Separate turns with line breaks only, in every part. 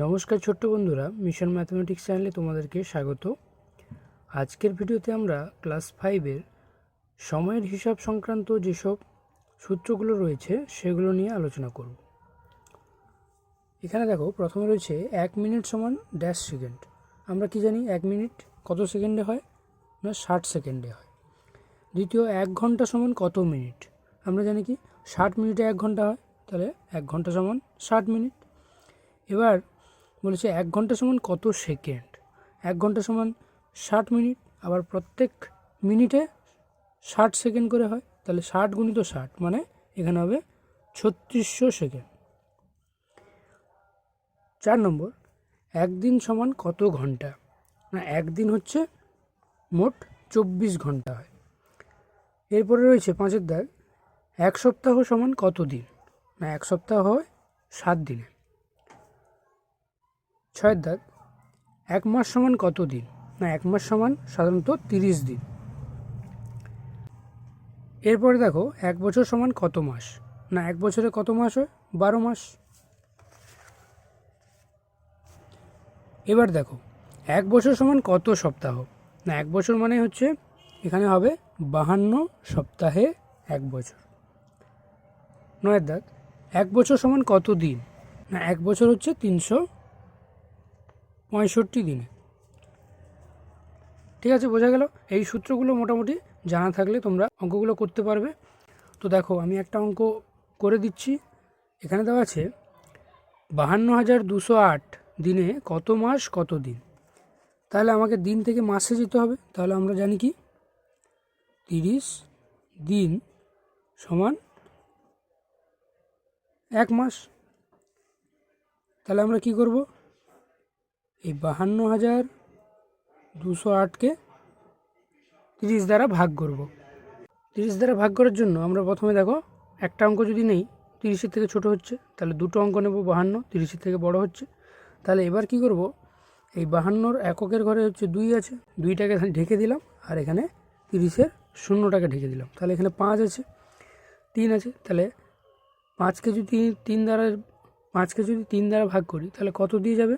নমস্কার ছোট্ট বন্ধুরা মিশন ম্যাথমেটিক্স চ্যানেলে তোমাদেরকে স্বাগত। আজকের ভিডিওতে আমরা ক্লাস ফাইভের সময়ের হিসাব সংক্রান্ত যেসব সূত্রগুলো রয়েছে, সেগুলো নিয়ে আলোচনা করব। এখানে দেখো, প্রথমে রয়েছে এক মিনিট সমান ড্যাশ সেকেন্ড আমরা কি জানি, এক মিনিট কত সেকেন্ডে হয় না ষাট সেকেন্ডে হয়? দ্বিতীয়, এক ঘণ্টা সমান কত মিনিট? আমরা জানি কি, ষাট মিনিটে এক ঘণ্টা হয়, তাহলে এক ঘণ্টা সমান ষাট মিনিট। এবার বলেছে, এক ঘণ্টা সমান কত সেকেন্ড? এক ঘণ্টা সমান ষাট মিনিট। আবার প্রত্যেক মিনিটে ষাট সেকেন্ড করে হয়। তাহলে ষাট গুণিত ষাট মানে এখানে হবে ছত্রিশশো সেকেন্ড। চার নম্বর, একদিন সমান কত ঘণ্টা? না, একদিন হচ্ছে মোট চব্বিশ ঘণ্টা হয়। এরপরে রয়েছে পাঁচের দাগ, এক সপ্তাহ সমান কত দিন? না, এক সপ্তাহ হয় সাত দিনে। ছয়ের দাগ। এক মাস সমান কত দিন? না, এক মাস সমান সাধারণত তিরিশ দিন। এরপরে দেখো, এক বছর সমান কত মাস? না, এক বছরে কত মাস হয়? বারো মাস। এবার দেখো, এক বছর সমান কত সপ্তাহ? না, এক বছর মানে হচ্ছে, এখানে হবে বাহান্ন সপ্তাহে এক বছর। নয়ের দাগ, এক বছর সমান কত দিন? না, এক বছর হচ্ছে তিনশো পঁয়ষট্টি দিনে। ঠিক আছে, বোঝা গেল? এই সূত্রগুলো মোটামুটি জানা থাকলে তোমরা অঙ্কগুলো করতে পারবে। তো দেখো, আমি একটা অঙ্ক করে দিচ্ছি। এখানে দেওয়া আছে, বাহান্ন হাজার দুশো আট দিনে কত মাস, কত দিন? তাহলে আমাকে দিন থেকে মাসে যেতে হবে। তাহলে আমরা জানি কি? তিরিশ দিন সমান এক মাস। তাহলে আমরা কি করব? এই বাহান্ন হাজার দুশো আটকে তিরিশ দ্বারা ভাগ করব। তিরিশ দ্বারা ভাগ করার জন্য আমরা প্রথমে দেখো, একটা অঙ্ক যদি নেই, তিরিশের থেকে ছোট হচ্ছে, তাহলে দুটো অঙ্ক নেব বাহান্ন, তিরিশের থেকে বড় হচ্ছে। তাহলে এবার কি করব, এই বাহান্নর এককের ঘরে হচ্ছে দুই আছে, দুইটাকে ঢেকে দিলাম, আর এখানে তিরিশের শূন্যটাকে ঢেকে দিলাম। তাহলে এখানে পাঁচ আছে, তিন আছে, তাহলে পাঁচকে যদি তিন দ্বারা, পাঁচকে যদি তিন দ্বারা ভাগ করি, তাহলে কত দিয়ে যাবে?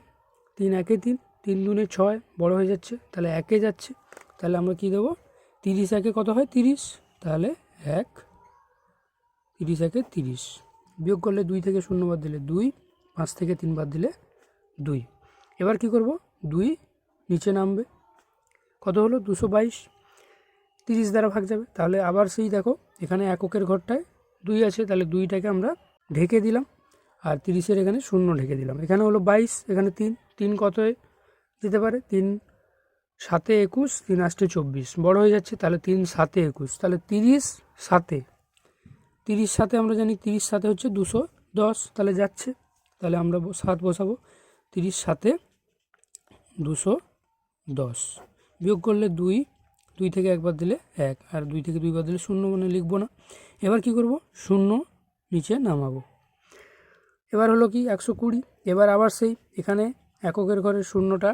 তিন একে তিন তিন দুনে ছয়, বড় হয়ে যাচ্ছে, তাহলে একে যাচ্ছে, তাহলে আমরা কি দেবো? তিরিশ একে কত হয়? তিরিশ, তাহলে এক, তিরিশ একে তিরিশ। বিয়োগ করলে দুই থেকে শূন্য বাদ দিলে দুই, পাঁচ থেকে তিন বাদ দিলে দুই। এবার কি করব? দুই নিচে নামবে। কত হলো? দুশো বাইশ। তিরিশ দ্বারা ভাগ যাবে। তাহলে আবার সেই দেখো, এখানে এককের ঘরটায় দুই আছে, তাহলে দুইটাকে আমরা ঢেকে দিলাম। আর তিরিশের এখানে শূন্য ঢেকে দিলাম। এখানে হলো বাইশ, এখানে তিন তিন কত যেতে পারে? তিন সাতে একুশ, তিন আষ্টে চব্বিশ। বড় হয়ে যাচ্ছে, তাহলে তিন সাতে একুশ। তাহলে তিরিশ সাতে। তিরিশ সাথে আমরা জানি, তিরিশ সাথে হচ্ছে দুশো দশ। তাহলে যাচ্ছে। তাহলে আমরা সাত বসাবো। তিরিশ সাথে দুশো দশ। বিয়োগ করলে দুই। দুই থেকে একবার দিলে এক। আর দুই থেকে দুইবার দিলে শূন্য মানে লিখব না। এবার কি করব? শূন্য নিচে নামাবো। এবার হলো কি? একশো কুড়ি। এবার আবার সেই এখানে এককের ঘরের শূন্যটা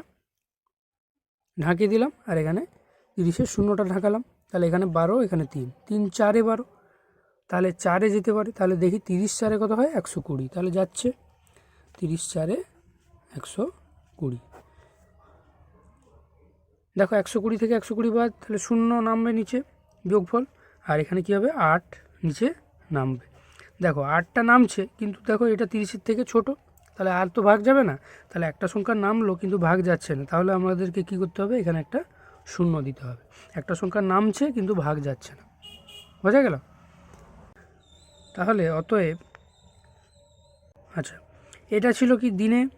ঢাকিয়ে দিলাম, আর এখানে তিরিশের শূন্যটা ঢাকালাম। তাহলে এখানে বারো, এখানে তিন। তিন, চারে বারো। তাহলে চারে যেতে পারে, তাহলে দেখি তিরিশ চারে কত হয়? একশো কুড়ি। তাহলে যাচ্ছে তিরিশ চারে একশো কুড়ি। দেখো, একশো কুড়ি থেকে একশো কুড়ি বাদ, তাহলে শূন্য নামবে নিচে যোগফল, আর এখানে কী হবে? আট নিচে নামবে। দেখো, আটটা নামছে, কিন্তু দেখো এটা তিরিশের থেকে ছোট। তাহলে আর তো ভাগ যাবে না। তাহলে একটা সংখ্যা নামলো কিন্তু ভাগ যাচ্ছে না। তাহলে আমাদেরকে কী করতে হবে? এখানে একটা শূন্য দিতে হবে। একটা সংখ্যা নামছে কিন্তু ভাগ যাচ্ছে না। বোঝা গেল? তাহলে অতএব আচ্ছা এটা ছিল কি দিনে?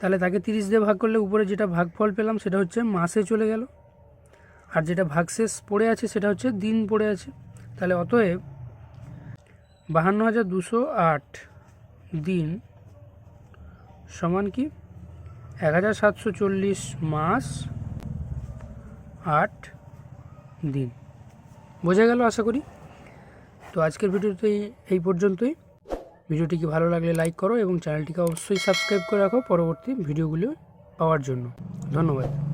তাহলে তাকে তিরিশ দিয়ে ভাগ করলে উপরে যেটা ভাগফল পেলাম, সেটা হচ্ছে মাসে চলে গেল। আর যেটা ভাগশেষ পড়ে আছে, সেটা হচ্ছে দিন পড়ে আছে। তাহলে অতএব, বাহান্ন হাজার দুশো আট দিন সমান কি? এক হাজার সাতশো চল্লিশ মাস আট দিন। বোঝা গেল আশা করি? তো আজকের ভিডিওতে এই পর্যন্তই। ভিডিওটিকে ভালো লাগলে লাইক করো এবং চ্যানেলটিকে অবশ্যই সাবস্ক্রাইব করে রাখো পরবর্তী ভিডিওগুলো পাওয়ার জন্য। ধন্যবাদ।